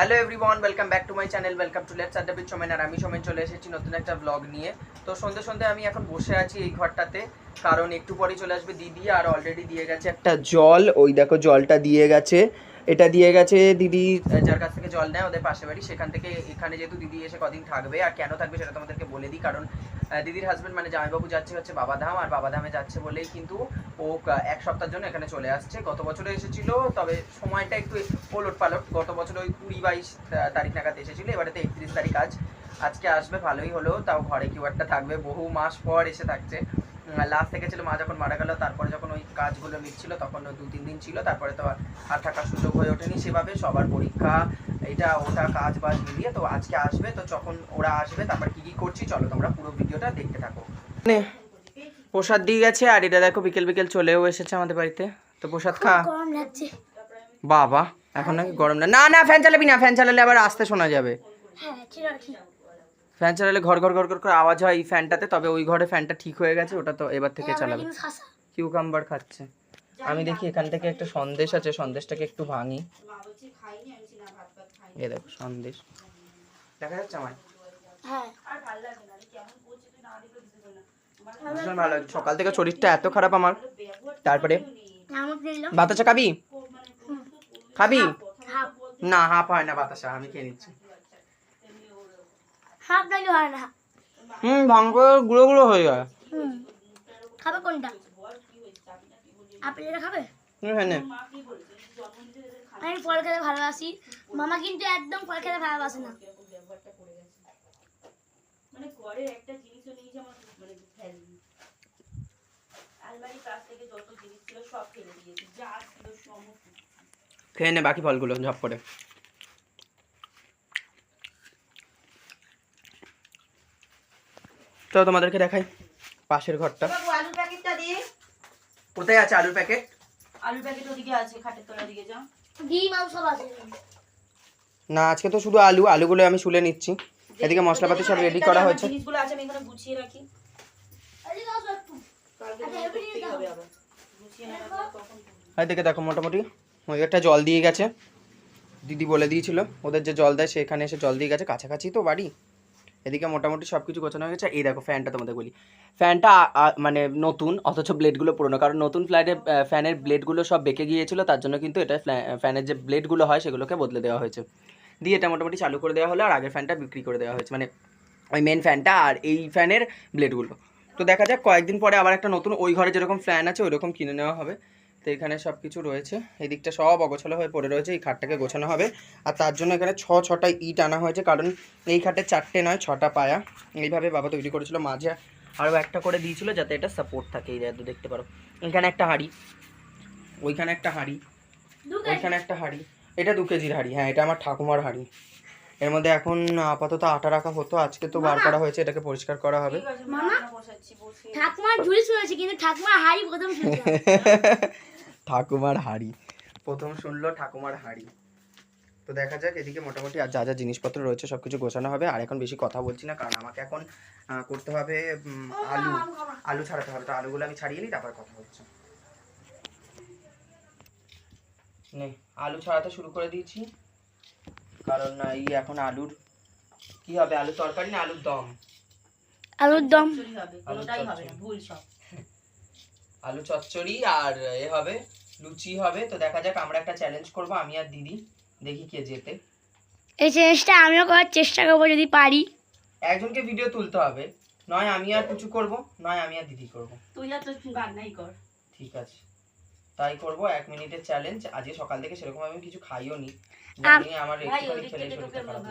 Hello everyone welcome back to my channel welcome to Adda with Somen আর আমি সোমেন চলে এসেছি নতুন একটা ব্লগ নিয়ে। তো সন্ধে সন্ধে আমি এখন বসে আছি এই ঘরটাতে। কারণ একটু পরেই চলে আসবে দিদি, আর অলরেডি দিয়ে গেছে একটা জল। ওই দেখো জলটা দিয়ে গেছে। এটা দিয়ে গেছে দিদি যার কাছ থেকে জল নেয়, ওদের পাশে বাড়ি। সেখান থেকে এখানে যেহেতু দিদি এসে কদিন থাকবে, আর কেন থাকবে সেটা তোমাদেরকে বলে দিই। কারণ দিদির হাজব্যান্ড মানে জামাইবাবু যাচ্ছে হচ্ছে বাবাধাম, আর বাবাধামে যাচ্ছে বলেই কিন্তু ও এক সপ্তাহের জন্য এখানে চলে আসছে। গত বছরে এসেছিল, তবে সময়টা একটু ওলট পালট গত বছর ওই কুড়ি বাইশ তারিখ নাগাদ এসেছিল, এবারে তো একত্রিশ তারিখ আজ। আজকে আসবে, ভালোই হলো, তাও ঘরে কেউ একটা থাকবে। বহু মাস পর এসে থাকছে। লাস্ট থেকে ছিল মা যখন মারা গেল তারপরে যখন ওই কাজগুলো মিটছিল তখন দু তিন দিন ছিল তারপরে তো আর- থাকার সুযোগ হয়ে ওঠেনি সেভাবে সবার পরীক্ষা এটা ওটা কাজ বাজ মিলিয়ে তো আজকে আসবে তো যখন ওরা আসবে তারপর কি কি করছি চলো তোমরা পুরো ভিডিওটা দেখতে থাকো। প্রসাদ দিয়ে গেছে আর এটা দেখো বিকেল বিকেল চলেও এসেছে আমাদের বাড়িতে। তো প্রসাদ খা। বাবা এখন নাকি গরম না না না ফ্যান চালাবি না ফ্যান চালালে আবার আসতে শোনা যাবে। হ্যাঁ ঠিক। আছে ফ্যান চালালে ঘর ঘর ঘর ঘর করে আওয়াজ হয় এই ফ্যানটাতে তবে ওই ঘরে ফ্যানটা ঠিক হয়ে গেছে ওটা তো এবার থেকে চালাবে। কিউকাম্বার খাচ্ছে। আমি দেখি এখান থেকে একটা সন্দেশ আছে সন্দেশটাকে একটু ভাঙি। এ দেখো সন্দেশ। দেখা যাচ্ছে আমার হ্যাঁ। ভীষণ ভালো সকাল থেকে শরীরটা এত খারাপ আমার। তারপরে? বাতাসা খাবি? খাবি। না হাফ হয় না বাতাসা আমি খেয়ে নিচ্ছি। হাফ ডাইলে হয় না হুম ভাঙ গুঁড়ো গুঁড়ো হয়ে যায়। হুম। খাবে কোনটা? আপেল এটা খাবে? হ্যাঁ আমি ফল খেতে ভালোবাসি। মামা কিন্তু একদম ফল খেতে ভালোবাসে না। খেয়ে নে বাকি ফলগুলো ঝপ করে। তো তোমাদেরকে দেখাই পাশের ঘরটা। প্যাকেটটা কোথায় আছে আলুর প্যাকেট? আলুর প্যাকেট ওদিকে আছে খাটের তলার দিকে যাও। ডিম সব আছে। না আজকে তো শুধু আলু আলুগুলো আমি শুলে নিচ্ছি। এদিকে মশলাপাতি সব রেডি করা হয়েছে। জিনিসগুলো আছে আমি এখানে গুছিয়ে রাখি। এদিকে আচ্ছা, এদিকে দেখো মোটামুটি। ওই একটা জল দিয়ে গেছে। দিদি বলে দিয়েছিল ওদের যে জল দেয় সেখানে এসে জল দিয়ে গেছে কাছাকাছি তো বাড়ি। এদিকে মোটামুটি সব কিছু গোছানো হয়ে গেছে। এই দেখো ফ্যানটা তোমাদের বলি। ফ্যানটা মানে নতুন, অথচ ব্লেডগুলো পুরনো। কারণ নতুন ফ্ল্যাটে ফ্যানের ব্লেডগুলো সব বেঁকে গিয়েছিল, তার জন্য কিন্তু এটা ফ্যানের যে ব্লেডগুলো হয়, সেগুলোকে বদলে দেওয়া হয়েছে। দিয়ে এটা মোটামুটি চালু করে দেওয়া হলো, আর আগের ফ্যানটা বিক্রি করে দেওয়া হয়েছে। মানে ওই মেন ফ্যানটা আর এই ফ্যানের ব্লেডগুলো তো দেখা যাক, কয়েকদিন পরে আবার একটা নতুন, ওই ঘরে যেরকম ফ্যান আছে ওই রকম কিনে নেওয়া হবে। তো এখানে সব কিছু রয়েছে। এই দিকটা সব অগোছালো হয়ে পড়ে রয়েছে এই খাটটাকে গোছানো হবে। আর তার জন্য এখানে ছ ছটা ইট আনা হয়েছে কারণ এই খাটে চারটে নয় ছটা পায়া। এইভাবে বাবা তৈরি করেছিল মাঝে আরও একটা করে দিয়েছিল যাতে এটা সাপোর্ট থাকে এই দেখো দেখতে পারো। এখানে একটা হাঁড়ি ওইখানে একটা হাঁড়ি ওইখানে একটা হাঁড়ি। এটা দু কেজির হাঁড়ি হ্যাঁ এটা আমার ঠাকুমার হাঁড়ি। এর মধ্যে এখন আপাতত আটা রাখা হতো আজকে তো বার করা হয়েছে এটাকে পরিষ্কার করা হবে। ঠাকুমার ঝুড়ি শুনেছি কিন্তু ঠাকুমার হাড়ি প্রথম শুনছি ঠাকুমার হাড়ি। প্রথম শুনলো ঠাকুমার হাড়ি। তো দেখা যাক এদিকে মোটামুটি আর যা যা জিনিসপত্র রয়েছে সব কিছু গোছানো হবে। আর এখন বেশি কথা বলছি না কারণ আমাকে এখন করতে হবে আলু। আলু ছাড়াতে হবে। তো আলুগুলো আমি ছাড়িয়ে নিই তারপর কথা হচ্ছে। নে আলু ছাড়াতে শুরু করে দিয়েছি। কারণ এই এখন আলুর কি হবে? আলু তরকারি না আলুর দম? আলুর দম। হবে কোনোটাই হবে না ভুল সব। আলু চচ্চড়ি আর এ হবে লুচি হবে। তো দেখা যাক আমরা একটা চ্যালেঞ্জ করব আমি আর দিদি। দেখি কে জেতে। এই চ্যালেঞ্জটা আমিও করার চেষ্টা করব যদি পারি। একজনকে ভিডিও তুলতে হবে। নয় আমি আর কিছু করব নয় আমি আর দিদি করব। তুই আর তো রান্নাই কর। ঠিক আছে। তাই করব এক মিনিটের চ্যালেঞ্জ আজকে সকাল থেকে সেরকম আমি কিছু খাইও নি। আম- আমার ওদিক খেলে শরীরটা খারাপ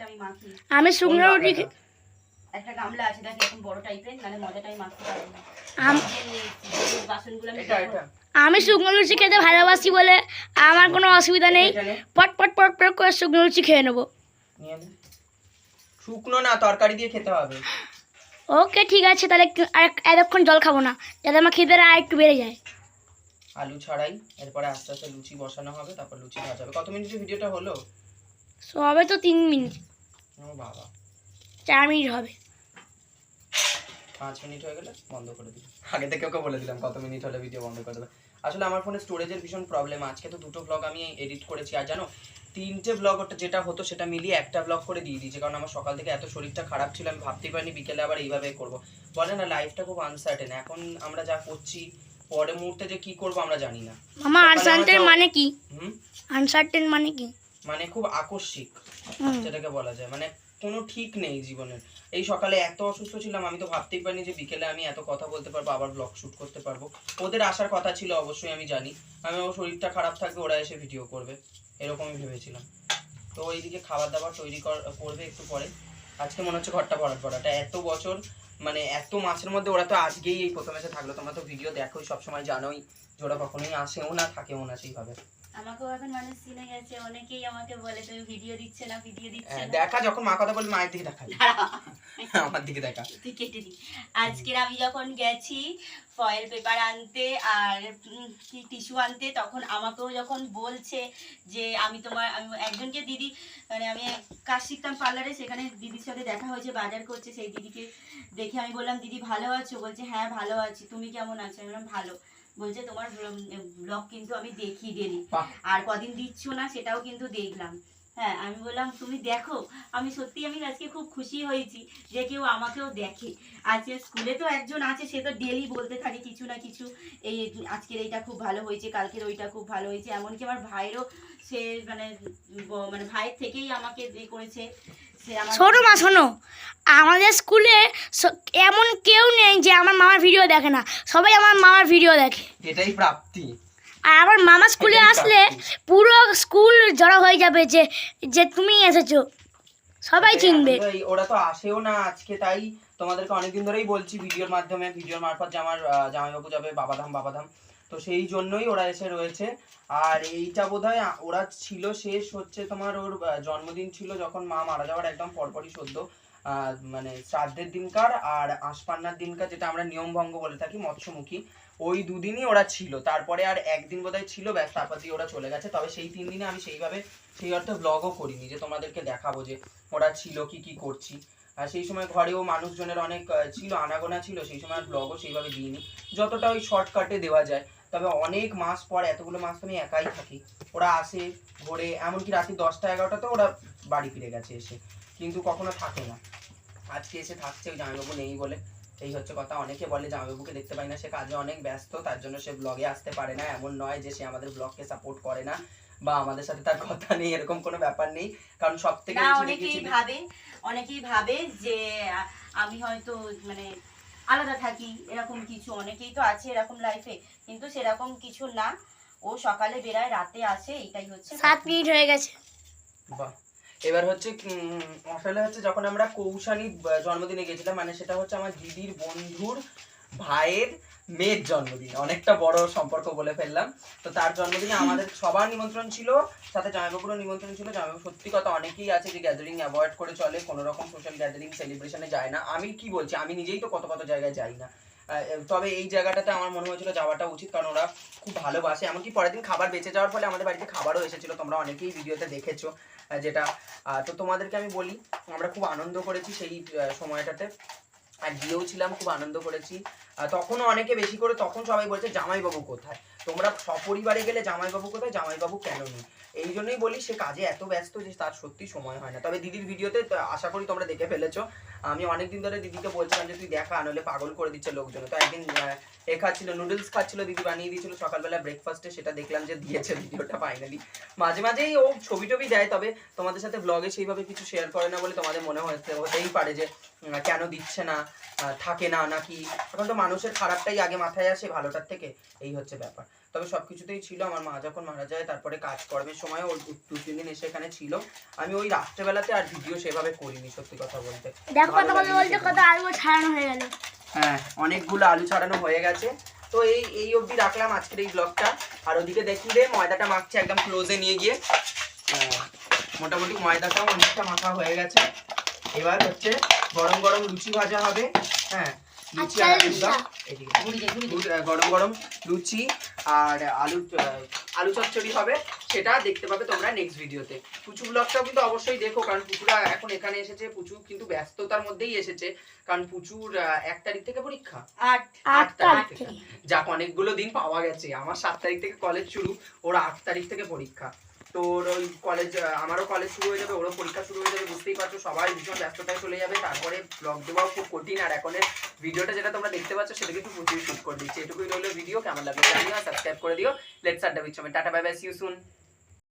আমি মাখি। আমি শুকনো রুটি? একটা গামলা আছে দেখ এরকম বড় টাইপের ময়দাটা আমি মাখতে পারব না। আম- বাসনগুলো আমি এটা এটা। আমি শুকনো লুচি খেতে ভালোবাসি বলে আমার কোনো অসুবিধা নেই। পট পট পট পট করে শুকনো লুচি খেয়ে নেব। শুকনো না তরকারি দিয়ে খেতে হবে। ওকে ঠিক আছে তাহলে আর এতক্ষণ জল খাব না যাতে আমার খিদে আর একটু বেড়ে যায়। আলু ছাড়াই এরপরে আস্তে আস্তে লুচি বসানো হবে তারপর লুচি ভাজা হবে। কত মিনিটের ভিডিওটা হলো? সবে তো তিন মিনিট। ও বাবা। চার মিনিট হবে। পাঁচ মিনিট হয়ে গেলে বন্ধ করে দিই আগে থেকে ওকে বলে দিলাম কত মিনিট হলে ভিডিও বন্ধ করে দেবে। আসলে আমার ফোনে স্টোরেজের ভীষণ প্রবলেম আজকে তো দুটো ব্লগ আমি এডিট করেছি আর জানো তিনটে ব্লগ ওটা যেটা হতো সেটা মিলিয়ে একটা ব্লগ করে দিয়ে দিয়েছি কারণ আমার সকাল থেকে এত শরীরটা খারাপ ছিল আমি ভাবতেই পারিনি বিকেলে আবার এইভাবে করব। বলে না লাইফটা খুব আনসার্টেন এখন আমরা যা করছি পরে মুহূর্তে যে কি করব আমরা জানি না। মামা আনসার্টেন মানে কি? হুম? আনসার্টেন মানে কি? মানে খুব আকস্মিক। যেটাকে বলা যায়। মানে কোনো ঠিক নেই জীবনের। এই সকালে এত অসুস্থ ছিলাম, আমি তো ভাবতেই পারিনি যে বিকেলে আমি এত কথা বলতে পারব, আবার ব্লগ শুট করতে পারব। ওদের আসার কথা ছিল অবশ্যই, আমি জানি। আমি ওর শরীরটা খারাপ থাকবে, ওরা এসে ভিডিও করবে। এরকমই ভেবেছিলাম। তো ওইদিকে খাবার দাবার তৈরি কর- করবে একটু পরে। আজকে মনে হচ্ছে ঘরটা ভরাট ভরাটা। এত বছর মানে এত মাসের মধ্যে ওরা তো আজকেই এই প্রথম এসে থাকল। তোমরা তো ভিডিও দেখোই, সবসময় জানোই যে ওরা কখনোই আসেও না, থাকেও না সেইভাবে। আমাকেও এখন মানুষ চিনে গেছে অনেকেই আমাকে বলে তুমি ভিডিও দিচ্ছে না ভিডিও দিচ্ছে হ্যাঁ, না। দেখা যখন মা কথা বলি মায়ের দিকে দেখাই আমার দিকে দেখা। তুই কেটে দি আজকের আমি যখন গেছি ফয়েল পেপার আনতে আর কি টিস্যু আনতে তখন আমাকেও যখন বলছে যে আমি তোমার আমি একজনকে দিদি মানে আমি কাজ শিখতাম পার্লারে সেখানে দিদির সাথে দেখা হয়েছে বাজার করছে সেই দিদিকে দেখে আমি বললাম দিদি ভালো আছো? বলছে হ্যাঁ ভালো আছি। তুমি কেমন আছো? আমি বললাম ভালো। বলছে তোমার ব্লগ কিন্তু আমি দেখি ডেলি আর কদিন দিচ্ছ না সেটাও কিন্তু দেখলাম। হ্যাঁ আমি বললাম তুমি দেখো আমি সত্যি আমি আজকে খুব খুশি হয়েছি যে কেউ আমাকেও দেখে। আজকে স্কুলে তো একজন আছে সে তো ডেলি বলতে থাকে কিছু না কিছু। এই আজকের এইটা খুব ভালো হয়েছে কালকের ওইটা খুব ভালো হয়েছে। এমনকি আমার ভাইয়েরও সে মানে মানে ভাইয়ের থেকেই আমাকে এ করেছে। শোনো মা শোনো। আমাদের স্কুলে এমন কেউ নেই যে আমার মামার ভিডিও দেখে না। সবাই আমার মামার ভিডিও দেখে। এটাই প্রাপ্তি। আর আমার মামা স্কুলে আসলে জড়ো হয়ে যাবে যে যে তুমি এসেছ। সবাই চিনবে। ওরা তো আসেও না আজকে তাই তোমাদেরকে অনেকদিন ধরেই বলছি ভিডিওর মাধ্যমে। ভিডিওর মারফত যে আমার জামাইবাবু যাবে বাবাধাম বাবাধাম। তো সেই জন্যই ওরা এসে রয়েছে। আর এইটা বোধহয় ওরা ছিল শেষ হচ্ছে তোমার ওর জন্মদিন ছিল যখন মা মারা যাওয়ার একদম পরপরই সদ্য। আহ, মানে শ্রাদ্ধের দিনকার আর আশপান্নার দিনকার যেটা আমরা নিয়ম ভঙ্গ বলে থাকি মৎস্যমুখী। ওই দুদিনই ওরা ছিল। তারপরে আর একদিন বোধহয় ছিল ব্যাস, তারপর দিয়ে ওরা চলে গেছে। তবে সেই তিন দিনে আমি সেইভাবে সেই অর্থে ব্লগও করিনি যে তোমাদেরকে দেখাবো যে ওরা ছিল কি কি করছি। আর সেই সময় ঘরেও মানুষজনের অনেক ছিল, আনাগোনা ছিল, সেই সময় আর ব্লগও সেইভাবে দিইনি। যতটা ওই শর্টকাটে দেওয়া যায়। তবে অনেক মাস পর, এতগুলো মাস তো আমি একাই থাকি। ওরা আসে ঘোরে এমনকি রাত্রি দশটা এগারোটাতেও ওরা বাড়ি ফিরে গেছে এসে। কিন্তু কখনো থাকে না। আজকে এসে থাকছে, ওই জামাইবাবু নেই বলে। এই হচ্ছে কথা। অনেকে বলে যে জামাইবাবুকে দেখতে পাই না সে কাজে অনেক ব্যস্ত তার জন্য সে ব্লগে আসতে পারে না। এমন নয় যে সে আমাদের ব্লগকে সাপোর্ট করে না বা আমাদের সাথে তার কথা নেই এরকম কোনো ব্যাপার নেই। কারণ সব থেকে অনেকেই ভাবে অনেকেই ভাবে যে আমি হয়তো মানে আলাদা থাকি এরকম কিছু অনেকেই তো আছে এরকম লাইফে কিন্তু সেরকম কিছু না। ও সকালে বেরায় রাতে আসে এটাই হচ্ছে সাত মিনিট হয়ে গেছে। বাহ। এবার হচ্ছে আসলে হচ্ছে যখন আমরা কৌশানী জন্মদিনে গেছিলাম মানে সেটা হচ্ছে আমার দিদির বন্ধুর ভাইয়ের মেয়ের জন্মদিন। অনেকটা বড় সম্পর্ক বলে ফেললাম। তো তার জন্মদিনে আমাদের সবার নিমন্ত্রণ ছিল সাথে জামাইবাবুরও নিমন্ত্রণ ছিল। জামাইবাবু সত্যি কথা অনেকেই আছে যে গ্যাদারিং অ্যাভয়েড করে চলে কোনো রকম সোশ্যাল গ্যাদারিং সেলিব্রেশনে যায় না। আমি কি বলছি আমি নিজেই তো কত কত জায়গায় যাই না। তবে এই জায়গাটাতে আমার মনে হয়েছিল যাওয়াটা উচিত কারণ ওরা খুব ভালোবাসে। এমনকি পরের দিন খাবার বেঁচে যাওয়ার ফলে আমাদের বাড়িতে খাবারও এসেছিল তোমরা অনেকেই ভিডিওতে দেখেছ। যেটা তো তোমাদেরকে আমি বলি, আমরা খুব আনন্দ করেছি সেই সময়টাতে। আর গিয়েও ছিলাম, খুব আনন্দ করেছি। তখনও অনেকে বেশি করে তখন সবাই বলছে, জামাইবাবু কোথায়? তোমরা সপরিবারে গেলে জামাইবাবু কোথায়? জামাইবাবু কেন নেই? এই জন্যই বলি, সে কাজে এত ব্যস্ত যে তার সত্যি সময় হয় না। তবে দিদির ভিডিওতে আশা করি তোমরা দেখে ফেলেছো। আমি অনেকদিন ধরে দিদিকে বলছিলাম যে, তুই দেখা নলে পাগল করে দিচ্ছে লোকজন তো একদিন এ খাচ্ছিল, নুডলস খাচ্ছিল, দিদি বানিয়ে দিয়েছিল। সকালবেলা ব্রেকফাস্টে সেটা দেখলাম যে দিয়েছে ভিডিওটা ফাইনালি মাঝে মাঝেই ও ছবি টবি দেয়, তবে তোমাদের সাথে ব্লগে সেইভাবে কিছু শেয়ার করে না বলে তোমাদের মনে হতে হতেই পারে যে কেন দিচ্ছে না থাকে না নাকি? এখন তো মানুষের খারাপটাই আগে মাথায় আসে ভালোটার থেকে। এই হচ্ছে ব্যাপার। তবে সব কিছুতেই ছিল আমার মা যখন মারা যায় তারপরে কাজকর্মের সময় ওর দু তিন দিন এসে এখানে ছিল। আমি ওই রাত্রেবেলাতে আর ভিডিও সেভাবে করিনি সত্যি কথা বলতে। দেখো কথা আলু ছাড়ানো হয়ে গেল। হ্যাঁ অনেকগুলো আলু ছাড়ানো হয়ে গেছে। তো এই এই অবধি রাখলাম আজকের এই ব্লগটা। আর ওদিকে দেখিয়ে দে ময়দাটা মাখছে একদম ক্লোজে নিয়ে গিয়ে। মোটামুটি ময়দাটাও অনেকটা মাখা হয়ে গেছে। এবার হচ্ছে গরম গরম লুচি ভাজা হবে। হ্যাঁ লুচি আর আচ্ছা, আলুর দম। লুচিটা। এদিকে। দুধ, আহ, গরম গরম লুচি আর আলু আলু চচ্চড়ি হবে। সেটা দেখতে পাবে তোমরা নেক্সট ভিডিওতে পুচু ব্লগটাও কিন্তু অবশ্যই দেখো কারণ পুচুরা এখন এখানে এসেছে। পুচু কিন্তু ব্যস্ততার মধ্যেই এসেছে কারণ পুচুর এক তারিখ থেকে পরীক্ষা। আট। আট তারিখ থেকে। যাক অনেকগুলো দিন পাওয়া গেছে। আমার সাত তারিখ থেকে কলেজ শুরু ওর আট তারিখ থেকে পরীক্ষা। তো ওর ওই কলেজ আমারও কলেজ শুরু হয়ে যাবে, ওরও পরীক্ষা শুরু হয়ে যাবে, বুঝতেই পারছ, সবাই ভীষণ ব্যস্ততায় চলে যাবে, তারপরে ব্লগ দেওয়াও খুব কঠিন, আর এখনের ভিডিওটা যেটা তোমরা দেখতে পাচ্ছ সেটা কিন্তু প্রচুর শুট করে দিচ্ছি। এটুকুই রইল ভিডিও কেমন লাগল জানিও সাবস্ক্রাইব করে দিও লেটস আড্ডা বিচ্ছমে tata bye bye see you soon